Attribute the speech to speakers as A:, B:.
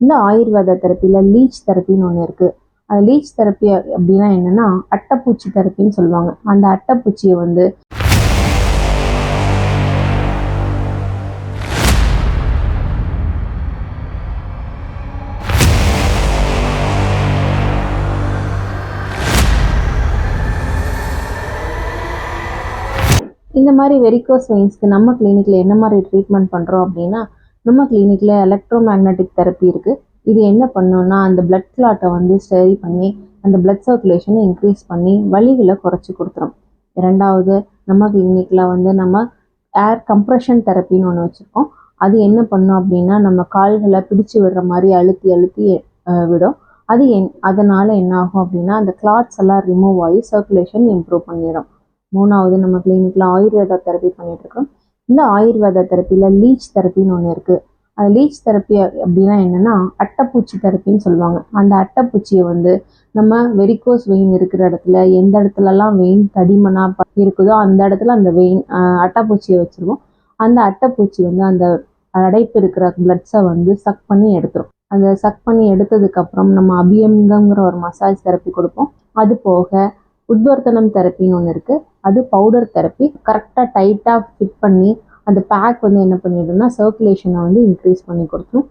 A: இந்த ஆயுர்வேத தெரப்பியில் லீச் தெரப்பின்னு ஒன்று இருக்குது அந்த லீச் தெரப்பி அப்படின்னா என்னென்னா அட்டைப்பூச்சி தெரப்பின்னு சொல்லுவாங்க. அந்த அட்டைப்பூச்சியை வந்து இந்த மாதிரி வெரிகோஸ் வெயின்ஸ்க்கு நம்ம கிளினிக்கில் என்ன மாதிரி ட்ரீட்மெண்ட் பண்ணுறோம் அப்படின்னா நம்ம கிளினிக்கில் எலக்ட்ரோ மேக்னட்டிக் தெரப்பி இருக்குது இது என்ன பண்ணுன்னா அந்த பிளட் கிளாட்டை வந்து சரி பண்ணி அந்த பிளட் சர்க்குலேஷனை இன்க்ரீஸ் பண்ணி வலிகளை குறைச்சி கொடுத்துரும். இரண்டாவது நம்ம கிளினிக்கில் வந்து நம்ம ஏர் கம்ப்ரெஷன் தெரப்பின்னு ஒன்று வச்சுருக்கோம். அது என்ன பண்ணும் அப்படின்னா நம்ம கால்களை பிடிச்சு விடுற மாதிரி அழுத்தி அழுத்தி விடும். அது என் அதனால் என்ன ஆகும் அப்படின்னா அந்த கிளாட்ஸ் எல்லாம் ரிமூவ் ஆகி சர்க்குலேஷன் இம்ப்ரூவ் பண்ணிடும். மூணாவது நம்ம கிளினிக்கில் ஆயுர்வேதா தெரப்பி பண்ணிகிட்ருக்கோம் இந்த ஆயுர்வேத தெரப்பியில் லீச் தெரப்பின்னு ஒன்று இருக்குது அந்த லீச் தெரப்பி அப்படின்னா என்னென்னா அட்டைப்பூச்சி தெரப்பின்னு சொல்லுவாங்க. அந்த அட்டைப்பூச்சியை வந்து நம்ம வெரிகோஸ் வெயின் இருக்கிற இடத்துல எந்த இடத்துலலாம் வெயின் தடிமனாக இருக்குதோ அந்த இடத்துல அந்த வெயின் அட்டைப்பூச்சியை வச்சுருவோம். அந்த அட்டைப்பூச்சி வந்து அந்த அடைப்பு இருக்கிற பிளட்ஸை வந்து சக் பண்ணி எடுத்துரும். அந்த சக் பண்ணி எடுத்ததுக்கப்புறம் நம்ம அபியங்கங்கிற ஒரு மசாஜ் தெரப்பி கொடுப்போம். அது போக உத்வர்த்தனம் தெரப்பின்னு ஒன்று இருக்குது அது பவுடர் தெரப்பி கரெக்டாக டைட்டாக ஃபிட் பண்ணி அந்த பேக் வந்து என்ன பண்ணிடும்னா சர்க்குலேஷனை வந்து இன்க்ரீஸ் பண்ணி கொடுத்துரும்.